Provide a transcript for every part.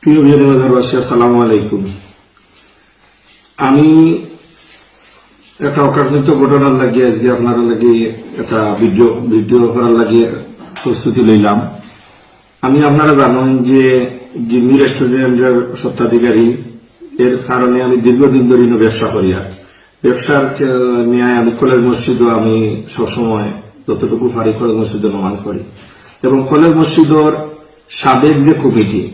প্রিয় বিনোদনবাসী আসসালামু আলাইকুম। আমি একটা অকারণিত ঘটনার লাগিয়ে আজকে আপনারা লাগে একটা ভিডিও ভিডিও করার লাগিয়ে প্রস্তুতি লইলাম। আমি আপনারা জানেন যে জিম্মি রেস্টুরেন্টের সত্ত্বাধিকারী এর কারণে আমি দীর্ঘদিন ধরে ব্যবসা করি আর। ব্যবসার কে- নিয়ে আমি কলেজ মসজিদও আমি সবসময় যতটুকু পারি কলেজ মসজিদে নামাজ পড়ি। এবং কলেজ মসজিদর সাবেক যে কমিটি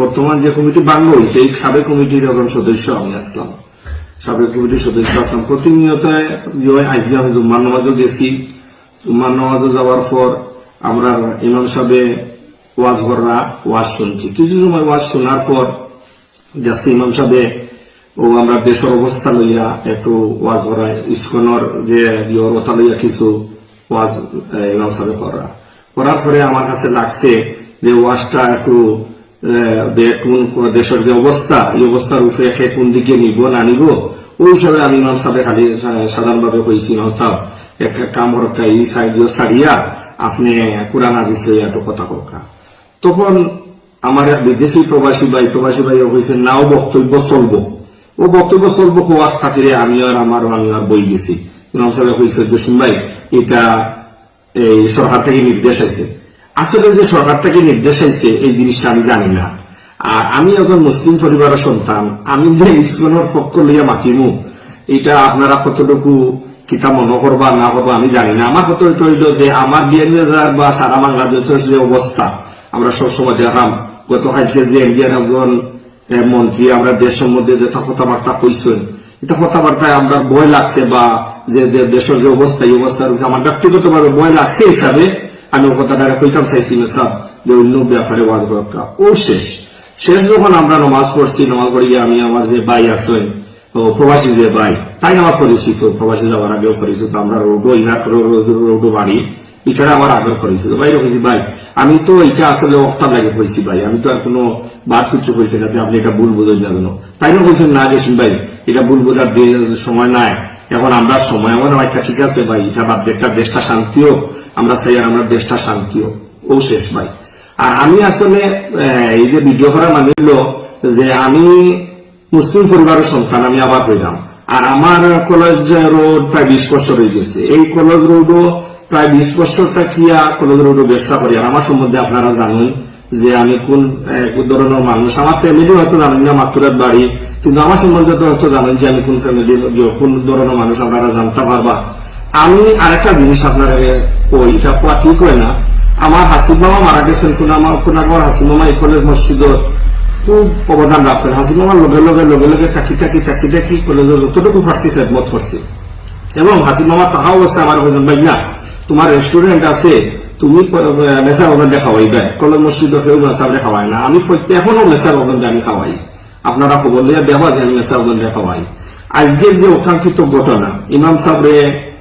বর্তমান যে কমিটি বাংলা হয়েছে এই সাবেক কমিটির একজন সদস্য আমি আসলাম। সাবেক কমিটির সদস্য আসলাম। প্রতিনিয়ত আজকে আমি জুম্মার নামাজও গেছি। জুম্মার নামাজও যাওয়ার পর আমরা ইমাম সাহেবে ওয়াজ ভররা ওয়াজ শুনছি। কিছু সময় ওয়াজ শোনার পর যাচ্ছি ইমাম সাহেবে ও আমরা দেশের অবস্থা লইয়া একটু ওয়াজ ভরা ইস্কনের যে ইয়র কথা লইয়া কিছু ওয়াজ ইমাম সাহেবে করা। করার পরে আমার কাছে লাগছে যে ওয়াজটা একটু কোন দেশের যে অবস্থা, এই অবস্থার উপরে সে কোন দিকে নিব, না নিব, ওই হিসাবে আমি ইমাম সাহেব খালি সাধারণভাবে কইছি, ইমাম সাহেব একটা কাম হরকা এই সাইড সারিয়া আপনি কোরআন আজিজ লইয়া একটু কথা ককা তখন আমার এক বিদেশি প্রবাসী ভাই প্রবাসী ভাই হয়েছে নাও বক্তব্য চলবো। ও বক্তব্য চলবো কোয়াশ খাতিরে আমি আর আমার, আমি আর বই গেছি। ইমাম সাহেব হয়েছে জসিম ভাই, এটা এই সরকার থেকে নির্দেশ আছে আসলে যে সরকার থেকে নির্দেশ আইছে এই জিনিসটা আমি জানি না। আর আমি একজন মুসলিম পরিবারের সন্তান, আমি যে ইসলামের পক্ষ লইয়া মাতিমু, এটা আপনারা কতটুকু কিতা মনে করবা না করবা আমি জানি না। আমার কত এটা হইল যে আমার বিয়ার বা সারা বাংলাদেশের যে অবস্থা, আমরা সবসময় দেখলাম, গত কালকে যে ইন্ডিয়ার একজন মন্ত্রী আমরা দেশ সম্বন্ধে যে কথাবার্তা কইছেন এটা কথাবার্তায় আমরা ভয় লাগছে বা যে দেশের যে অবস্থা, এই অবস্থার উপরে আমার ব্যক্তিগত ভাবে ভয় লাগছে হিসাবে আমি ও কথাটা কইতাম চাইছি সব যে অন্য ব্যাপারে ওয়াজ করা ও শেষ। শেষ যখন আমরা নমাজ পড়ছি, নমাজ পড়িয়ে আমি আমার যে ভাই ও প্রবাসী যে ভাই, তাই আমার পরিচিত। প্রবাসী যাওয়ার আগেও পরিচিত। আমরা রোডো ইনাক রোডো বাড়ি। এছাড়া আমার আগের পরিচিত। ভাই রেখেছি ভাই। আমি তো এটা আসলে অক্টার লাগে হয়েছি, ভাই। আমি তো আর কোনো বাদ কিছু হয়েছে না আপনি এটা ভুল বোঝেন না কেন। তাই না বলছেন, না গেছেন ভাই, এটা ভুল বোঝার সময় নাই। এখন আমরা সময়, আমার আচ্ছা ঠিক আছে, ভাই। এটা বাদ একটা দেশটা শান্তিও। আমরা চাই আর আমরা দেশটা শান্তিও ও শেষ ভাই। আর আমি আসলে এই যে ভিডিও করা মানে যে আমি মুসলিম পরিবারের সন্তান, আমি আবার হইলাম। আর আমার কলেজ রোড প্রায় বিশ বছর হয়ে গেছে। এই কলেজ রোডও প্রায় বিশ বছরটা কিয়া কলেজ রোডও ব্যবসা করি। আর আমার সম্বন্ধে আপনারা জানেন যে আমি কোন কোন ধরনের মানুষ। আমার ফ্যামিলি হয়তো জানেন না মাতুরাত বাড়ি। কিন্তু আমার সম্বন্ধে তো হয়তো জানেন যে আমি কোন ফ্যামিলি কোন ধরনের মানুষ, আপনারা জানতে পারবা। আমি আরেকটা জিনিস আপনারা ওই এটা কোয়া ঠিক হয় না। আমার হাসিব মামা মারা গেছেন, কোন আমার কোন আমার হাসিব মামা এই কলেজ মসজিদর খুব অবদান রাখছেন। হাসিব মামার লগে লগে লগে লগে থাকি থাকি থাকি থাকি কলেজের যতটুকু ফার্সি খেদমত করছে এবং হাসিব মামা তাহা অবস্থায় আমার বলছেন ভাই না তোমার রেস্টুরেন্ট আছে, তুমি মেসার ওজন খাওয়াইবে কলেজ মসজিদ কেউ মেসার খাওয়াই না। আমি এখনও মেসার ওজন আমি খাওয়াই আপনারা খবর লিয়া দেওয়া যে আমি মেসার ওজন খাওয়াই আজকের যে অকাঙ্ক্ষিত ঘটনা, ইমাম সাহেবরে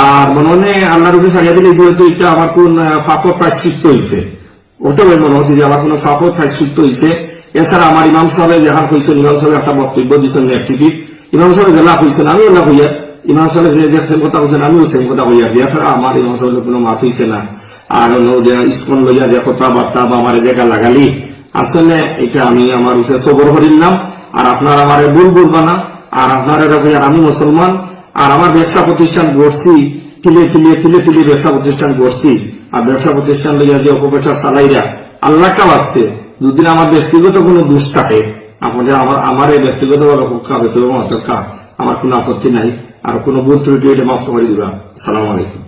আর মনে মনে আল্লাহর উপরে সারিয়া দিলে যেহেতু এটা আমার কোন ফাফ প্রায়শ্চিত্ত হয়েছে ওটাও মনে হচ্ছে যে আমার কোন ফাফ প্রায়শ্চিত্ত হয়েছে এছাড়া আমার ইমাম সাহেব যাহা হয়েছেন ইমাম সাহেব একটা বক্তব্য দিচ্ছেন এক ইমাম সাহেব জেলা হয়েছেন আমি ওলা হইয়া ইমাম সাহেব যে সেম কথা হয়েছেন আমিও সেম কথা হইয়া দিয়া ছাড়া আমার ইমাম সাহেবের কোনো মাত হয়েছে না। আর অন্য যে ইস্কন লইয়া যে কথাবার্তা বা আমার জায়গা লাগালি আসলে এটা আমি আমার উঠে সবর করিলাম। আর আপনার আমার ভুল বুঝবা না। আর আপনারা আমি মুসলমান। আর আমার ব্যবসা প্রতিষ্ঠান গড়ছি, তিলে তিলে তিলে তিলে ব্যবসা প্রতিষ্ঠান গড়ছি। আর ব্যবসা প্রতিষ্ঠান লইয়া যে অপপ্রচার চালাইরা আল্লাহটা বাঁচতে যদি আমার ব্যক্তিগত কোনো দোষ থাকে আপনাদের আমার আমার এই ব্যক্তিগত ভাবে হকা বেতন আমার কোনো আপত্তি নাই, আর কোনো ভুল ত্রুটি এটা মাফ করে দিবা। সালাম আলাইকুম।